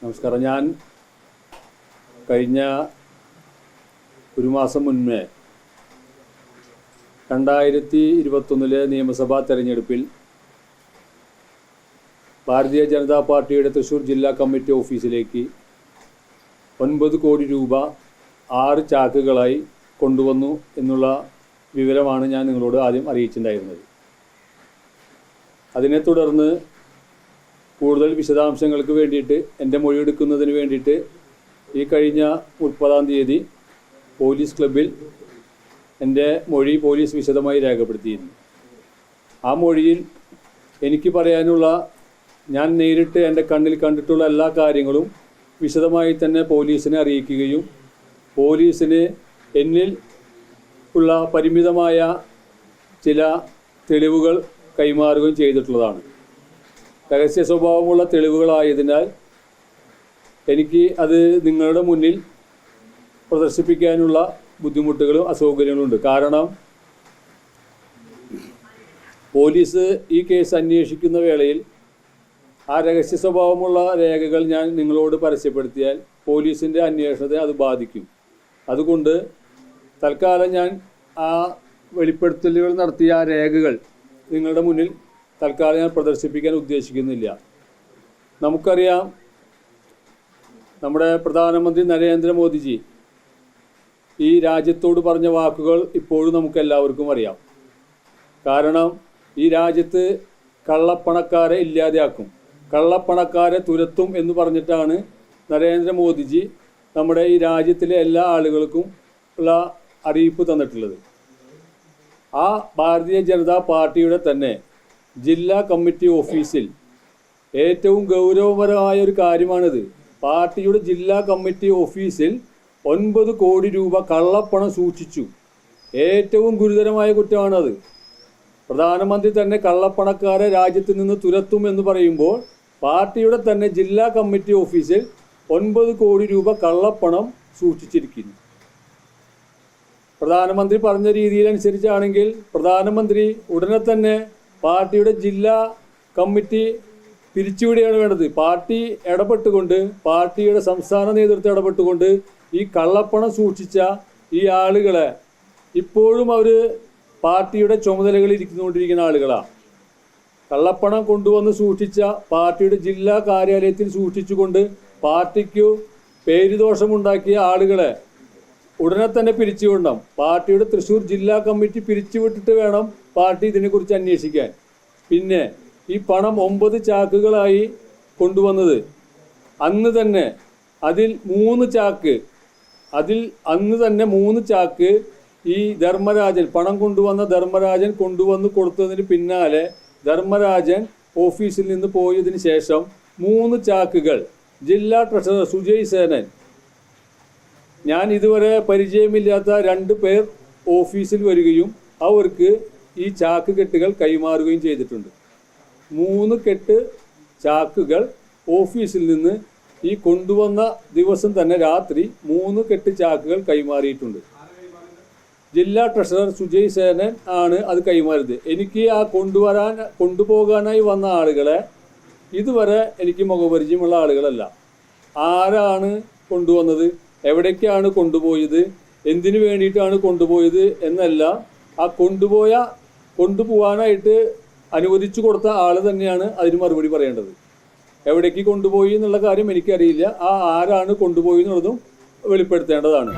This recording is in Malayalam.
നമസ്കാരം. ഞാൻ കഴിഞ്ഞ ഒരു മാസം മുന്നേ രണ്ടായിരത്തി ഇരുപത്തൊന്നിലെ നിയമസഭാ തെരഞ്ഞെടുപ്പിൽ ഭാരതീയ ജനതാ പാർട്ടിയുടെ തൃശ്ശൂർ ജില്ലാ കമ്മിറ്റി ഓഫീസിലേക്ക് ഒൻപത് കോടി രൂപ ആറ് ചാക്കുകളായി കൊണ്ടുവന്നു എന്നുള്ള വിവരമാണ് ഞാൻ നിങ്ങളോട് ആദ്യം അറിയിച്ചിട്ടുണ്ടായിരുന്നത്. അതിനെ തുടർന്ന് കൂടുതൽ വിശദാംശങ്ങൾക്ക് വേണ്ടിയിട്ട് എന്റെ മൊഴി മൊഴിയെടുക്കുന്നതിന് വേണ്ടിയിട്ട് ഈ കഴിഞ്ഞ മുപ്പതാം തീയതി പോലീസ് ക്ലബിൽ എന്റെ മൊഴി പോലീസ് വിശദമായി രേഖപ്പെടുത്തിയിരുന്നു. ആ മൊഴിയിൽ എനിക്ക് പറയാനുള്ള ഞാൻ നേരിട്ട് എന്റെ കണ്ണിൽ കണ്ടിട്ടുള്ള എല്ലാ കാര്യങ്ങളും വിശദമായി തന്നെ പോലീസിനെ അറിയിക്കുകയും പോലീസിന് എന്നിൽ ഉള്ള പരിമിതമായ ചില തെളിവുകൾ കൈമാറുകയും ചെയ്തിട്ടുള്ളതാണ്. രഹസ്യ സ്വഭാവമുള്ള തെളിവുകളായതിനാൽ എനിക്ക് അത് നിങ്ങളുടെ മുന്നിൽ പ്രദർശിപ്പിക്കാനുള്ള ബുദ്ധിമുട്ടുകളും അസൗകര്യങ്ങളും ഉണ്ട്. കാരണം പോലീസ് ഈ കേസ് അന്വേഷിക്കുന്ന വേളയിൽ ആ രഹസ്യ സ്വഭാവമുള്ള രേഖകൾ ഞാൻ നിങ്ങളോട് പരസ്യപ്പെടുത്തിയാൽ പോലീസിന്റെ അന്വേഷണത്തെ അത് ബാധിക്കും. അതുകൊണ്ട് തൽക്കാലം ഞാൻ ആ വെളിപ്പെടുത്തലുകൾ നടത്തിയ ആ രേഖകൾ നിങ്ങളുടെ മുന്നിൽ തൽക്കാലം ഞാൻ പ്രദർശിപ്പിക്കാൻ ഉദ്ദേശിക്കുന്നില്ല. നമുക്കറിയാം നമ്മുടെ പ്രധാനമന്ത്രി നരേന്ദ്രമോദിജി ഈ രാജ്യത്തോട് പറഞ്ഞ വാക്കുകൾ ഇപ്പോഴും നമുക്ക് എല്ലാവർക്കും അറിയാം. കാരണം ഈ രാജ്യത്ത് കള്ളപ്പണക്കാരെ ഇല്ലാതെയാക്കും. കള്ളപ്പണക്കാരെ തുരത്തും എന്ന് പറഞ്ഞിട്ടാണ് നരേന്ദ്രമോദിജി നമ്മുടെ ഈ രാജ്യത്തിലെ എല്ലാ ആളുകൾക്കും ഉള്ള അറിയിപ്പ് തന്നിട്ടുള്ളത്. ആ ഭാരതീയ ജനതാ പാർട്ടിയുടെ തന്നെ ജില്ലാ കമ്മിറ്റി ഓഫീസിൽ. ഏറ്റവും ഗൗരവപരമായ ഒരു കാര്യമാണിത്. പാർട്ടിയുടെ ജില്ലാ കമ്മിറ്റി ഓഫീസിൽ ഒൻപത് കോടി രൂപ കള്ളപ്പണം സൂക്ഷിച്ചു. ഏറ്റവും ഗുരുതരമായ കുറ്റമാണത്. പ്രധാനമന്ത്രി തന്നെ കള്ളപ്പണക്കാരെ രാജ്യത്ത് നിന്ന് തുരത്തും എന്ന് പറയുമ്പോൾ പാർട്ടിയുടെ തന്നെ ജില്ലാ കമ്മിറ്റി ഓഫീസിൽ ഒൻപത് കോടി രൂപ കള്ളപ്പണം സൂക്ഷിച്ചിരിക്കുന്നു. പ്രധാനമന്ത്രി പറഞ്ഞ രീതിയിലനുസരിച്ചാണെങ്കിൽ പ്രധാനമന്ത്രി ഉടനെ തന്നെ പാർട്ടിയുടെ ജില്ലാ കമ്മിറ്റി പിരിച്ചുവിടുകയാണ് വേണ്ടത്. പാർട്ടി ഇടപെട്ടുകൊണ്ട് പാർട്ടിയുടെ സംസ്ഥാന നേതൃത്വം ഇടപെട്ടുകൊണ്ട് ഈ കള്ളപ്പണം സൂക്ഷിച്ച ഈ ആളുകളെ ഇപ്പോഴും അവർ പാർട്ടിയുടെ ചുമതലകളിൽ ഇരിക്കുന്നുകൊണ്ടിരിക്കുന്ന ആളുകളാണ് കള്ളപ്പണം കൊണ്ടുവന്ന് സൂക്ഷിച്ച പാർട്ടിയുടെ ജില്ലാ കാര്യാലയത്തിൽ സൂക്ഷിച്ചുകൊണ്ട് പാർട്ടിക്കു പേരുദോഷമുണ്ടാക്കിയ ആളുകളെ ഉടനെ തന്നെ പിരിച്ചുവിടണം. പാർട്ടിയുടെ തൃശ്ശൂർ ജില്ലാ കമ്മിറ്റി പിരിച്ചുവിട്ടിട്ട് വേണം പാർട്ടി ഇതിനെക്കുറിച്ച് അന്വേഷിക്കാൻ. പിന്നെ ഈ പണം ഒമ്പത് ചാക്കുകളായി കൊണ്ടുവന്നത്. അന്ന് തന്നെ അതിൽ മൂന്ന് ചാക്ക് അതിൽ അന്ന് തന്നെ മൂന്ന് ചാക്ക് ഈ ധർമ്മരാജൻ പണം കൊണ്ടുവന്ന ധർമ്മരാജൻ കൊണ്ടുവന്ന് കൊടുത്തതിന് പിന്നാലെ ധർമ്മരാജൻ ഓഫീസിൽ നിന്ന് പോയതിന് ശേഷം മൂന്ന് ചാക്കുകൾ ജില്ലാ ട്രഷറർ സുജയ് സേനൻ ഞാൻ ഇതുവരെ പരിചയമില്ലാത്ത രണ്ട് പേർ ഓഫീസിൽ വരികയും അവർക്ക് ഈ ചാക്ക് കെട്ടുകൾ കൈമാറുകയും ചെയ്തിട്ടുണ്ട്. മൂന്ന് കെട്ട് ചാക്കുകൾ ഓഫീസിൽ നിന്ന് ഈ കൊണ്ടുവന്ന ദിവസം തന്നെ രാത്രി മൂന്ന് കെട്ട് ചാക്കുകൾ കൈമാറിയിട്ടുണ്ട്. ജില്ലാ ട്രഷറർ സുജയ് സേനൻ ആണ് അത് കൈമാറിയത്. എനിക്ക് ആ കൊണ്ടുവരാൻ കൊണ്ടുപോകാനായി വന്ന ആളുകളെ ഇതുവരെ എനിക്ക് മുഖപരിചയമുള്ള ആളുകളല്ല. ആരാണ് കൊണ്ടുവന്നത്? എവിടേക്കാണ് കൊണ്ടുപോയത്? എന്തിനു വേണ്ടിയിട്ടാണ് കൊണ്ടുപോയത് എന്നല്ല ആ കൊണ്ടുപോയ കൊണ്ടുപോകാനായിട്ട് അനുവദിച്ചു കൊടുത്ത ആൾ തന്നെയാണ് അതിന് മറുപടി പറയേണ്ടത്. എവിടേക്ക് കൊണ്ടുപോയി എന്നുള്ള കാര്യം എനിക്കറിയില്ല. ആ ആരാണ് കൊണ്ടുപോയി എന്നുള്ളതും വെളിപ്പെടുത്തേണ്ടതാണ്.